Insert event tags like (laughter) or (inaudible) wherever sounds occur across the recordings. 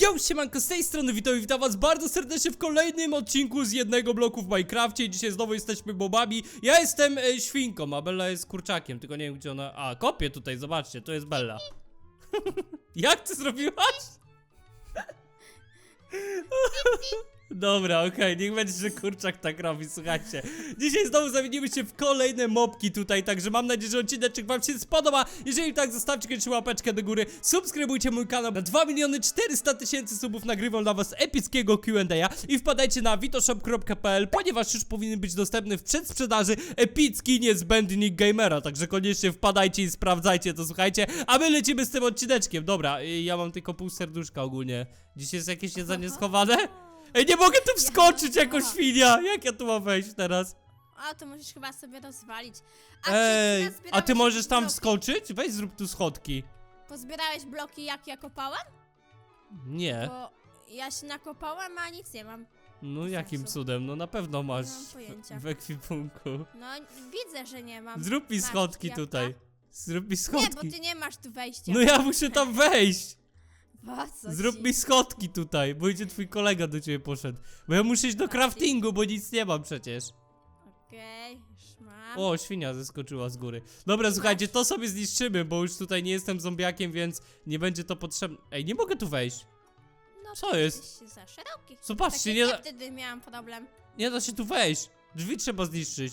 Yo, siemanko, z tej strony witam i witam was bardzo serdecznie w kolejnym odcinku z jednego bloku w Minecrafcie. Dzisiaj znowu jesteśmy bobami. Ja jestem e, świnką, a Bella jest kurczakiem, tylko nie wiem gdzie ona... A, kopię tutaj, zobaczcie, to jest Bella. (laughs) Jak ty zrobiłaś? Dobra, okej, niech będzie, że kurczak tak robi, słuchajcie. Dzisiaj znowu zamienimy się w kolejne mopki tutaj, także mam nadzieję, że odcinek wam się spodoba. Jeżeli tak, zostawcie kiedyś łapeczkę do góry, subskrybujcie mój kanał. Na 2 miliony 400 tysięcy subów nagrywam dla was epickiego Q&A i wpadajcie na vitoshop.pl, ponieważ już powinien być dostępny w przedsprzedaży epicki niezbędnik gamera, także koniecznie wpadajcie i sprawdzajcie to, słuchajcie. A my lecimy z tym odcineczkiem. Dobra, y, ja mam tylko pół serduszka ogólnie. Dzisiaj jest jakieś jedzenie schowane? Ej, nie mogę tu wskoczyć jako świnia! Jak ja tu mam wejść teraz? A, to musisz chyba sobie rozwalić. A Ej, ty a nazbierałeś ty możesz tam bloki? wskoczyć? Weź zrób tu schodki. Pozbierałeś bloki jak ja kopałem? Nie. Bo ja się nakopałem, a nic nie mam. No jakim sensu. cudem? No na pewno masz mam pojęcia. w ekwipunku. No, widzę, że nie mam. Zrób mi Masz schodki jabłka? tutaj. Zrób mi Nie, bo schodki. ty nie masz tu wejścia. No ja muszę tam wejść. Co Zrób mi schodki tutaj, bo idzie twój kolega do ciebie poszedł. Bo ja muszę iść do craftingu, bo nic nie mam przecież. Okej, już mam. O, świnia zeskoczyła z góry. Dobra, słuchajcie, to sobie zniszczymy, bo już tutaj nie jestem zombiakiem, więc nie będzie to potrzebne. Ej, nie mogę tu wejść. no, co jest? za szeroki. Zobaczcie, Takie nie ja da- wtedy miałam problem. Nie da się tu wejść. Drzwi trzeba zniszczyć.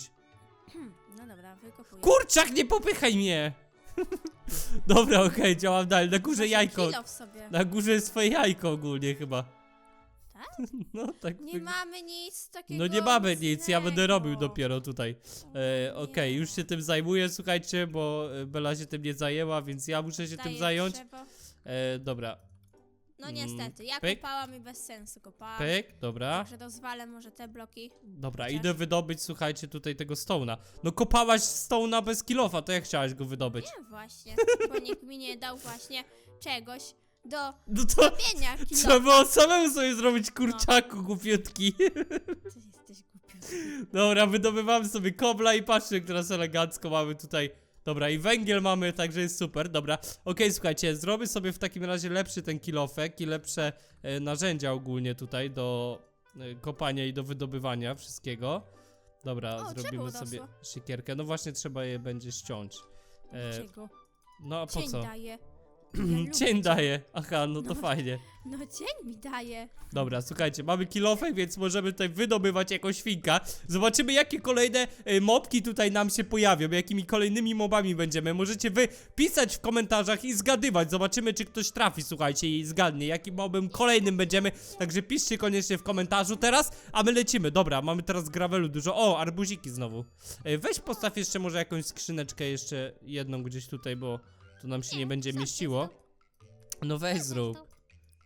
(clears throat) No dobra, wykopuję. Kurczak, nie popychaj mnie! (laughs) Dobra, okej, działam dalej. Na górze jajko. kilo w sobie. Na górze jest swoje jajko ogólnie chyba. Tak? (laughs) No tak. Nie wyg- mamy nic takiego No nie mamy nic, ja będę robił dopiero tutaj. E, Okej, już się tym zajmuję, słuchajcie, bo e, Bela się tym nie zajęła, więc ja muszę się tym zająć. drzewo. E, dobra, No Mm, niestety, ja pyk. kopałam i bez sensu kopałam. pyk, dobra. Także rozwalę może te bloki. Dobra, Chociaż- idę wydobyć, słuchajcie, tutaj tego stołna. No kopałaś stołna bez kilofa, to jak chciałaś go wydobyć? Nie właśnie, bo nikt mi nie dał właśnie czegoś do No to robienia trzeba kilofa. było samemu sobie zrobić kurczaku głupiutki. Ty jesteś głupi. Dobra, wydobywamy sobie kobla i patrzcie, jak teraz elegancko mamy tutaj. Dobra, i węgiel mamy, także jest super, dobra. Okej, słuchajcie, zrobię sobie w takim razie lepszy ten kilofek i lepsze e, narzędzia ogólnie tutaj do e, kopania i do wydobywania wszystkiego. Dobra, O, zrobimy sobie siekierkę. No właśnie, trzeba je będzie ściąć. E, Czego? no a po Cień co? daje. Ja lubię Cień daje. Aha, no to No. fajnie. No cień mi daje. Dobra, słuchajcie, mamy kilofek, więc możemy tutaj wydobywać jako świnka. Zobaczymy, jakie kolejne e, mobki tutaj nam się pojawią, jakimi kolejnymi mobami będziemy. Możecie wy pisać w komentarzach i zgadywać. Zobaczymy, czy ktoś trafi, słuchajcie, i zgadnie, jakim mobem kolejnym będziemy. Także piszcie koniecznie w komentarzu teraz, a my lecimy. Dobra, mamy teraz gravelu dużo. O, arbuziki znowu. E, weź postaw jeszcze może jakąś skrzyneczkę, jeszcze jedną gdzieś tutaj, bo to nam się nie, będzie mieściło. No weź zrób.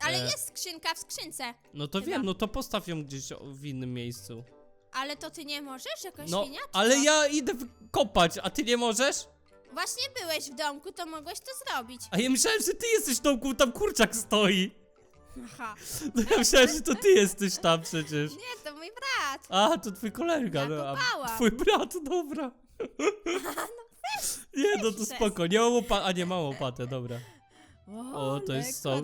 Ale E. jest skrzynka w skrzynce. No to Chyba. wiem, no to postaw ją gdzieś o- w innym miejscu. Ale to ty nie możesz jako No, ale co? ja idę w- kopać, a ty nie możesz? Właśnie byłeś w domku, to mogłeś to zrobić. A ja myślałem, że ty jesteś w domku, tam kurczak stoi. Aha. (laughs) No ja myślałem, że to ty jesteś tam przecież. Nie, to mój brat. A, to twój kolega, Ja no a kopałam. twój brat, dobra. (laughs) Nie, no to spoko, nie mam łopatę, a nie mam łopatę, dobra. O, to jest co?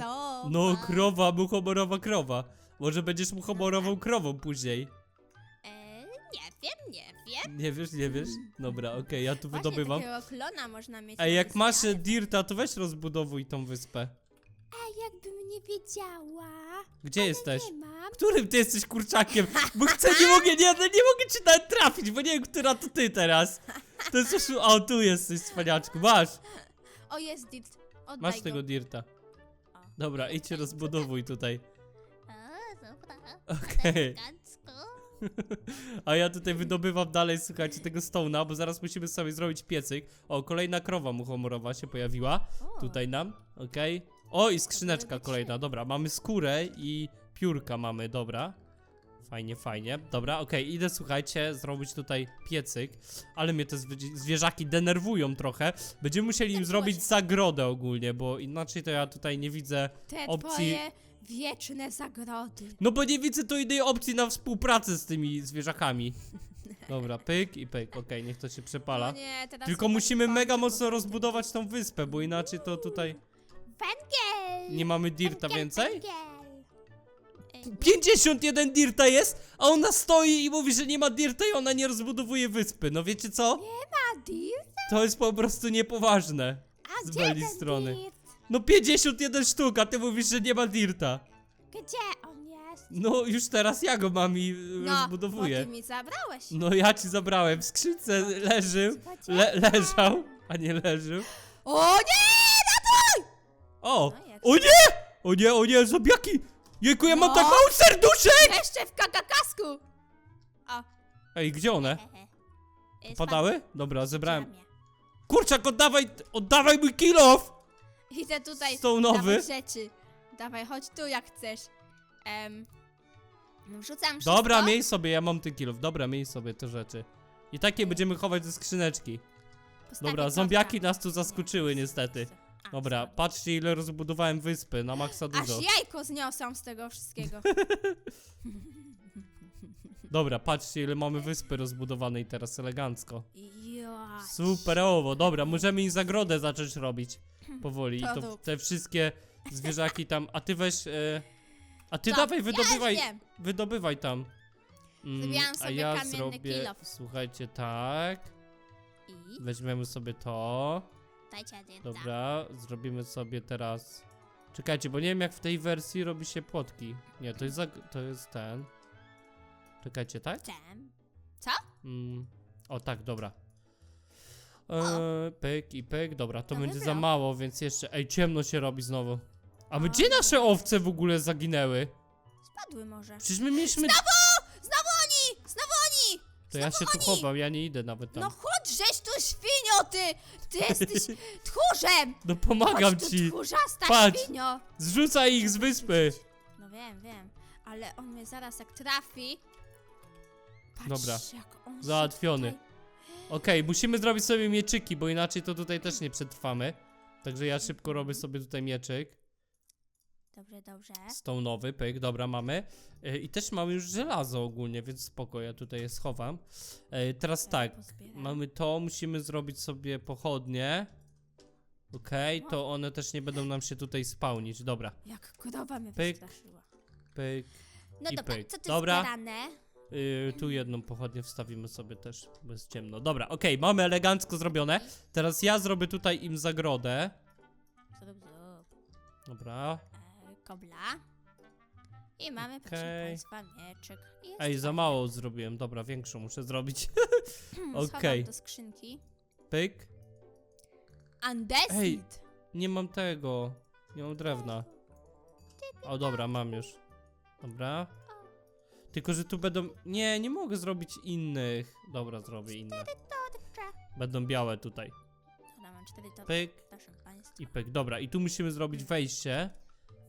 No, krowa, muchomorowa krowa. Może będziesz muchomorową krową później. E, nie wiem, nie wiem. Nie wiesz, nie wiesz? Dobra, okej, ja tu Właśnie wydobywam. takiego klona można mieć. Ej, na jak masz e, dirta, to weź rozbudowuj tą wyspę. A jakbym nie wiedziała. Gdzie jesteś? Nie mam. Którym ty jesteś kurczakiem? Bo chcę, nie (laughs) mogę, nie, no nie mogę cię nawet trafić, bo nie wiem, która to ty teraz. (laughs) To jest już, o, tu jesteś, cwaniaczku, masz, O, jest dirt. Oddaj masz go. tego dirta. Dobra, idź się rozbudowuj tutaj. Dobra. Okej. Elegancko. (laughs) A ja tutaj wydobywam dalej, słuchajcie, tego stona, bo zaraz musimy sobie zrobić piecyk. O, kolejna krowa muchomorowa się pojawiła. O, Tutaj nam, okej. O, i skrzyneczka kolejna, dobra, mamy skórę i piórka mamy, dobra. Fajnie, fajnie. Dobra, okej, idę, słuchajcie, zrobić tutaj piecyk, ale mnie te zwie- zwierzaki denerwują trochę. Będziemy musieli im zrobić zagrodę ogólnie, bo inaczej to ja tutaj nie widzę Te opcji- twoje wieczne zagrody. No bo nie widzę tu innej opcji na współpracę z tymi zwierzakami. (laughs) Dobra, pyk i pyk, okej, niech to się przepala. No nie, teraz Tylko musimy mega mocno rozbudować tą wyspę, bo inaczej to tutaj Węgiel! nie mamy dirta więcej? Węgiel. 51 dirta jest, a ona stoi i mówi, że nie ma dirta i ona nie rozbudowuje wyspy. No wiecie co? A dirt? To jest po prostu niepoważne. A Z gdzie Beli ten strony. dirt? No 51 sztuk, a ty mówisz, że nie ma dirta. Gdzie on jest? No już teraz ja go mam i y, No, rozbudowuję. bo ty mi zabrałeś. No ja ci zabrałem, w skrzynce leżył, Słuchajcie. le leżał, a nie leżył. O nie! O! No jak- O nie! O nie, o nie, zobiaki! Jejku, ja mam No. tak mało serduszek! Jeszcze w kakakasku! Ej, gdzie one? (laughs) Padały? Dobra, zebrałem. mnie. Kurczak, oddawaj, oddawaj mój kilof! Idę tutaj Są nowy. dawać rzeczy. Dawaj, chodź tu jak chcesz. Em, wrzucam wszystko. Dobra, miej sobie, ja mam ten kilof. Dobra, miej sobie te rzeczy. I takie będziemy chować ze skrzyneczki. Postawię Dobra, zombiaki nas tu zaskoczyły niestety. Dobra, patrzcie ile rozbudowałem wyspy, na maksa Aż dużo. jajko zniosą z tego wszystkiego. (laughs) Dobra, patrzcie ile mamy wyspy rozbudowanej teraz elegancko. Ja. Superowo, dobra, możemy im zagrodę zacząć robić. Powoli. I To te wszystkie zwierzaki tam. A ty weź. E, a ty Co? dawaj, wydobywaj. wiem. wydobywaj tam. Mm, Zrobiłam a sobie ja kamienny zrobię. kilof. Słuchajcie, tak. I Weźmiemy sobie to. Dajcie. Dobra, zrobimy sobie teraz. Czekajcie, bo nie wiem jak w tej wersji robi się płotki. Nie, to jest, zag- to jest ten. Czekajcie, tak? Czem? Mm. O, tak, dobra. Eee, pyk i pyk, dobra, to będzie za mało, więc jeszcze. Ej, ciemno się robi znowu. A my gdzie nasze owce w ogóle zaginęły? Spadły może. Przecież my mieliśmy. Znowu oni! Znowu oni! To ja się tu chowam, ja nie idę nawet tam. No chodź, ty! Ty jesteś (laughs) tchórzem! No pomagam Chodź tu, ci. tchórzasta Patrz. świnio! Zrzucaj ich z wyspy. No wiem, wiem, ale on mnie zaraz jak trafi... Patrz, Dobra. jak on się Załatwiony. tutaj- Okej, musimy zrobić sobie mieczyki, bo inaczej to tutaj też nie przetrwamy. Także ja szybko robię sobie tutaj mieczyk. Dobrze, dobrze. Stone'owy, pyk, dobra, mamy. E, I też mamy już żelazo ogólnie, więc spoko, ja tutaj je schowam. E, teraz tak, pozbieram. mamy to, musimy zrobić sobie pochodnie. Okej, to one też nie będą nam się tutaj spałnić, dobra. Jak krowa mnie Pyk. wystraszyła. Pyk. No I dobra, pyk. co tu Dobra. zbierane? Y, tu jedną pochodnię wstawimy sobie też, bo jest ciemno. Dobra, okej, mamy elegancko zrobione. Teraz ja zrobię tutaj im zagrodę. Dobra. Kobla. I mamy, proszę Okej. państwa, mieczek. I jest Ej, za mało zrobiłem. Dobra, większą muszę zrobić. (clears throat) Schowam okej. do skrzynki. Pyk. Andesit! Ej. Nie mam tego. Nie mam drewna. O, dobra, mam już. Dobra. Tylko, że tu będą... Nie, nie mogę zrobić innych. Dobra, zrobię inne. Będą białe tutaj. Dobra, mam cztery to Pyk proszę państwa. i pyk. Dobra, i tu musimy zrobić wejście.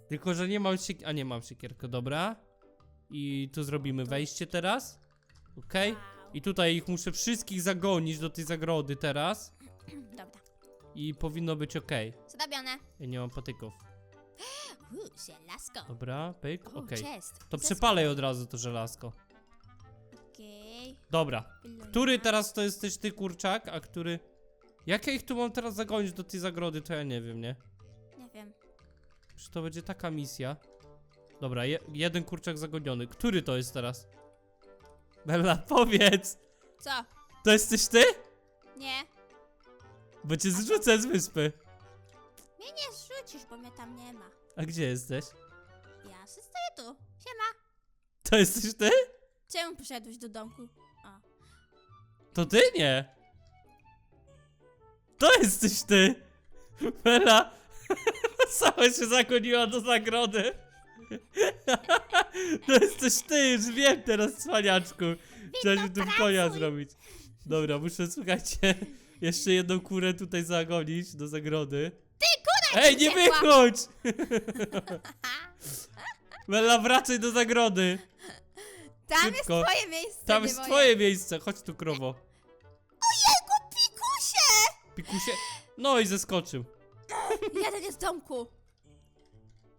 Tylko, że nie mam siek... A nie mam siekierkę, dobra. I tu zrobimy wejście teraz. Okej. I tutaj ich muszę wszystkich zagonić do tej zagrody teraz. Dobra, I powinno być ok. zrobione. Ja nie mam patyków. (gasps) Uuu, żelazko. Dobra, pyk, O, okej. chest. To przepalaj od razu to żelazko. Okej. Dobra. Który teraz to jesteś ty, kurczak, a który... Jak ja ich tu mam teraz zagonić do tej zagrody, to ja nie wiem, nie? Czy to będzie taka misja? Dobra, je, jeden kurczak zagoniony. Który to jest teraz? Bella, (laughs) powiedz! Co? To jesteś ty? Nie. Bo cię zrzucę z wyspy. Mnie nie zrzucisz, bo mnie tam nie ma. A gdzie jesteś? Ja się stoję tu. Siema. To jesteś ty? Czemu poszedłeś do domku? O. To ty nie. To jesteś ty. (laughs) Bella. (laughs) Sama się zagoniła do zagrody. To jesteś ty, już wiem teraz, cwaniaczku. Trzeba się tu konia zrobić. Dobra, muszę, słuchajcie, jeszcze jedną kurę tutaj zagonić do zagrody. Ej, nie uciekła. wychodź! (laughs) Bella, wracaj do zagrody. Tam Szybko. jest twoje miejsce, Tam nie jest moje. twoje miejsce, chodź tu, krowo. Ojejku, pikusie! Pikusie. No i zeskoczył. Jeden jest w domku.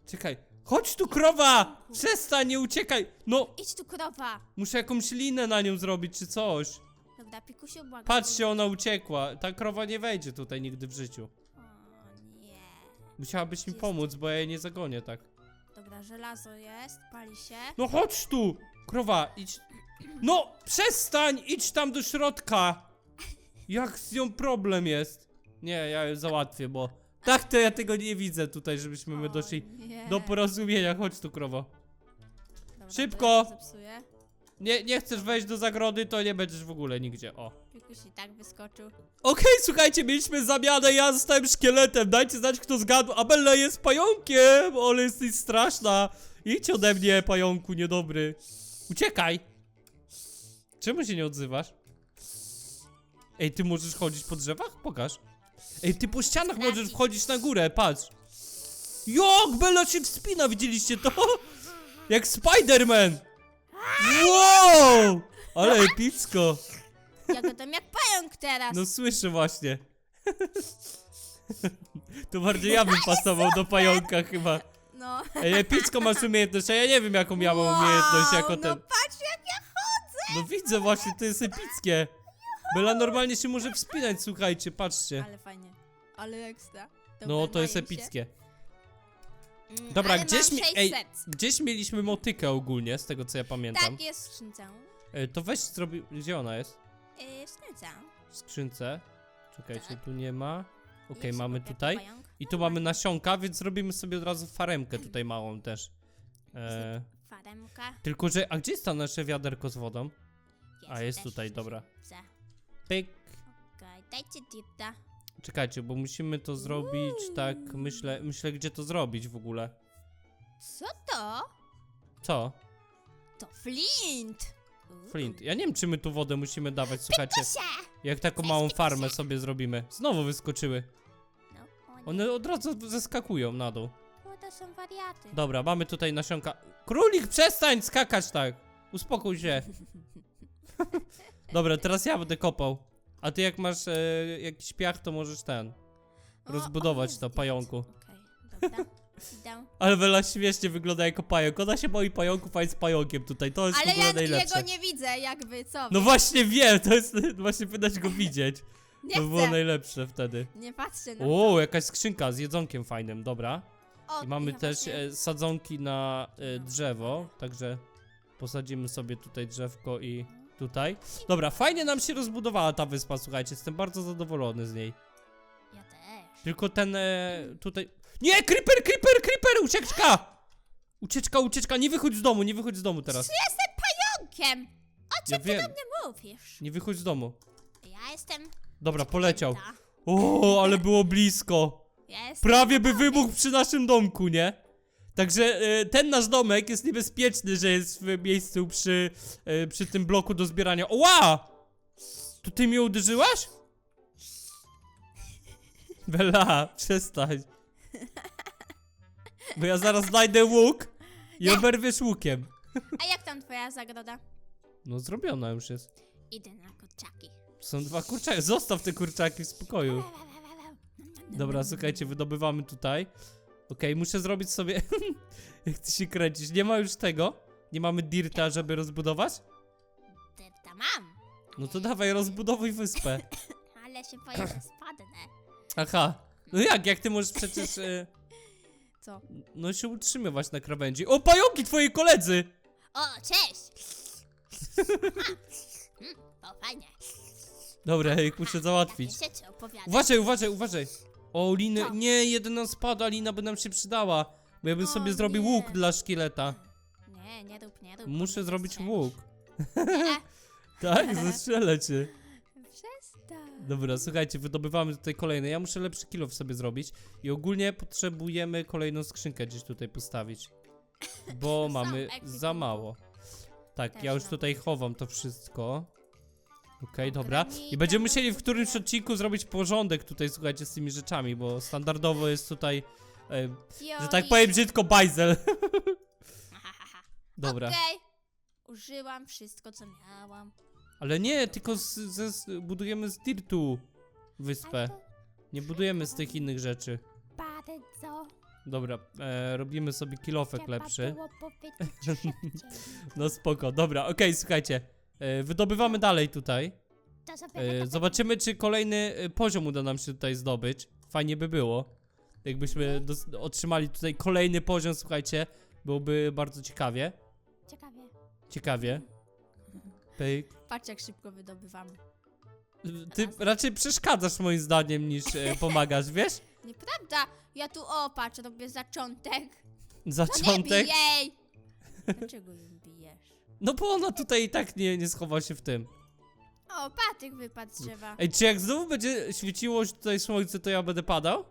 Czekaj. Chodź tu, krowa! Przestań, nie uciekaj! No, Idź tu, krowa. muszę jakąś linę na nią zrobić, czy coś. Dobra, pikusiu, błagam. Patrzcie, ona uciekła. Ta krowa nie wejdzie tutaj nigdy w życiu. O nie. Musiałabyś mi pomóc, bo ja jej nie zagonię tak. Dobra, żelazo jest, pali się. No chodź tu! Krowa, idź. No, przestań! Idź tam do środka! Jak z nią problem jest? Nie, ja ją załatwię, bo tak to ja tego nie widzę tutaj, żebyśmy my O, doszli nie. do porozumienia. Chodź tu, krowo. Dobra, Szybko! to ja to Zepsuję. Nie, nie chcesz wejść do zagrody, to nie będziesz w ogóle nigdzie. O. Pikuś i tak wyskoczył. Okej, słuchajcie, mieliśmy zamianę, ja zostałem szkieletem, dajcie znać kto zgadł, a Bella jest pająkiem, ale jesteś straszna. Idź ode mnie, pająku niedobry. Uciekaj. Czemu się nie odzywasz? Ej, ty możesz chodzić po drzewach? Pokaż. Ej, ty po ścianach możesz wchodzić na górę, patrz. Jak Bella się wspina, widzieliście to? (laughs) Jak Spider-Man. Wow! Ale epicko. Ja gadam jak pająk teraz. No słyszę właśnie. (laughs) to bardziej ja bym pasował do pająka chyba. No. Ej, epicko masz umiejętność, a ja nie wiem jaką miałam umiejętność jako no ten. patrz jak ja chodzę. No widzę właśnie, to jest epickie. Bela normalnie się może wspinać, słuchajcie, patrzcie. Ale fajnie. Ale ekstra. Dobra, No to jest się. epickie. Mm, Dobra, ale gdzieś mam mi- ej, 600. Gdzieś mieliśmy motykę ogólnie, z tego co ja pamiętam. Tak, jest w skrzynce. E, To weź zrobi... Gdzie ona jest? Yy, w skrzynce. W skrzynce. Czekajcie, Tak. tu nie ma. Okej, Jest mamy obok jak tutaj. pająk. I tu mamy nasionka, więc zrobimy sobie od razu faremkę tutaj małą też. E, Faremka. tylko, że. A gdzie jest to nasze wiaderko z wodą? A, jest też tutaj, w dobra. skrzynce. Pyk. Okej, dajcie dirta. Czekajcie, bo musimy to zrobić tak. Myślę, myślę, gdzie to zrobić w ogóle. Co to? Co? To flint. Uuu. Flint. Ja nie wiem, czy my tu wodę musimy dawać, słuchajcie. Jak taką małą farmę sobie zrobimy. Znowu wyskoczyły. No, o nie. One od razu zeskakują na dół. O, to są wariaty. Dobra, mamy tutaj nasionka. Królik, przestań skakać tak! Uspokój się. (laughs) Dobra, teraz ja będę kopał. A ty jak masz e, jakiś piach, to możesz ten. O, rozbudować to, pająku. Okej, dobra. Idę. (laughs) Ale Wela śmiesznie wygląda jako pająk. Ona się boi pająków, a jest pająkiem tutaj. To jest w Ale ogóle ja najlepsze. jego nie widzę, jakby, co? No właśnie wiem, to jest (laughs) właśnie wydać go widzieć. nie to było chcę. najlepsze wtedy. Nie patrzcie na O, jakaś skrzynka z jedzonkiem fajnym, dobra. O, I mamy ja też właśnie- e, sadzonki na e, drzewo, także posadzimy sobie tutaj drzewko i tutaj. Dobra, fajnie nam się rozbudowała ta wyspa, słuchajcie, jestem bardzo zadowolony z niej. Ja też. Tylko ten e, tutaj... Nie, creeper, creeper, creeper, ucieczka! Ucieczka, ucieczka, nie wychodź z domu, nie wychodź z domu teraz. Jestem pająkiem! O czym Ja ty wiem, do mnie mówisz? nie wychodź z domu. Ja jestem... Dobra, poleciał. ta. O, ale było blisko. Ja jestem... Prawie by wybuchł przy naszym domku, nie? Także e, ten nasz domek jest niebezpieczny, że jest w miejscu przy, e, przy tym bloku do zbierania. Oła! To ty mnie uderzyłaś? Bella, przestań. Bo ja zaraz znajdę łuk i oberwiesz łukiem. A jak tam twoja zagroda? No zrobiona już jest. Idę na kurczaki. Są dwa kurczaki. Zostaw te kurczaki w spokoju. Dobra, słuchajcie, wydobywamy tutaj. Okej, muszę zrobić sobie. (laughs) Jak ty się kręcisz? Nie ma już tego? Nie mamy dirta, żeby rozbudować? Dyrta mam, No to dawaj, rozbudowuj wyspę. (laughs) ale się boję, że spadnę. Aha. No jak? Jak ty możesz przecież. E, (laughs) Co? no się utrzymywać na krawędzi. O, pająki twoi koledzy! O, cześć! Mm, to fajnie. Dobra, ja ich muszę załatwić. Uważaj, uważaj, uważaj. O, liny. Co? Nie, jedna spada, lina by nam się przydała. Bo ja bym O, sobie zrobił nie. łuk dla szkieleta. Nie, nie rób, nie rób. Muszę zrobić łuk. Nie, (laughs) Tak, zastrzelę cię. przestań. Dobra, słuchajcie, wydobywamy tutaj kolejne. Ja muszę lepszy kilof sobie zrobić. I ogólnie potrzebujemy kolejną skrzynkę gdzieś tutaj postawić. Bo (laughs) mamy za mało. Tak, Też ja już mam. tutaj chowam to wszystko. Okej, dobra. I będziemy musieli w którymś odcinku zrobić porządek tutaj, słuchajcie, z tymi rzeczami, bo standardowo jest tutaj, e, że tak powiem brzydko, bajzel. (laughs) Dobra. Okej. Użyłam wszystko, co miałam. Ale nie, tylko z, ze, z, budujemy z dirtu wyspę. Nie budujemy z tych innych rzeczy. bardzo Dobra, e, robimy sobie kilofek trzeba lepszy. było powiedzieć (laughs) szybciej. No spoko, dobra, okej, słuchajcie. E, wydobywamy dalej tutaj. E, zobaczymy, czy kolejny e, poziom uda nam się tutaj zdobyć. Fajnie by było. Jakbyśmy dos- otrzymali tutaj kolejny poziom, słuchajcie. Byłoby bardzo ciekawie. Ciekawie. Ciekawie. Pyk. Patrz jak szybko wydobywamy. Ty raczej przeszkadzasz moim zdaniem niż e, (laughs) pomagasz, wiesz? Nieprawda, ja tu o, patrz, robię zaczątek. No Zaczątek. nie bij jej! Dlaczego bijesz? No bo ona tutaj i tak nie, nie schowa się w tym. O, patyk wypadł z drzewa. Ej, czy jak znowu będzie świeciło tutaj słońce, to ja będę padał?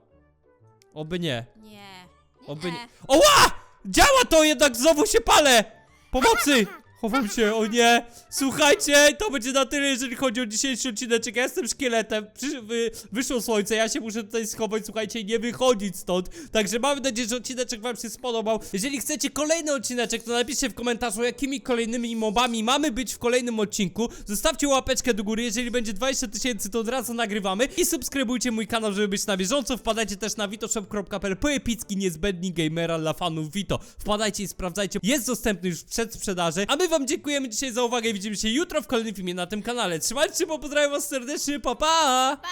Oby nie. Nie. nie. Oby nie. Oła! Działa to jednak, znowu się palę! Pomocy! Chowam się, o nie! Słuchajcie, to będzie na tyle, jeżeli chodzi o dzisiejszy odcineczek. Ja jestem szkieletem, wy, wyszło słońce, ja się muszę tutaj schować, słuchajcie, i nie wychodzić stąd. Także mam nadzieję, że odcineczek wam się spodobał. Jeżeli chcecie kolejny odcineczek, to napiszcie w komentarzu, jakimi kolejnymi mobami mamy być w kolejnym odcinku. Zostawcie łapeczkę do góry, jeżeli będzie 20 tysięcy, to od razu nagrywamy. I subskrybujcie mój kanał, żeby być na bieżąco. Wpadajcie też na witoshop.pl po epicki niezbędni gamera dla fanów Vito. Wpadajcie i sprawdzajcie, jest dostępny już w przedsprzedaży. A wam dziękujemy dzisiaj za uwagę i widzimy się jutro w kolejnym filmie na tym kanale. Trzymajcie się, bo pozdrawiam was serdecznie, pa pa! Pa!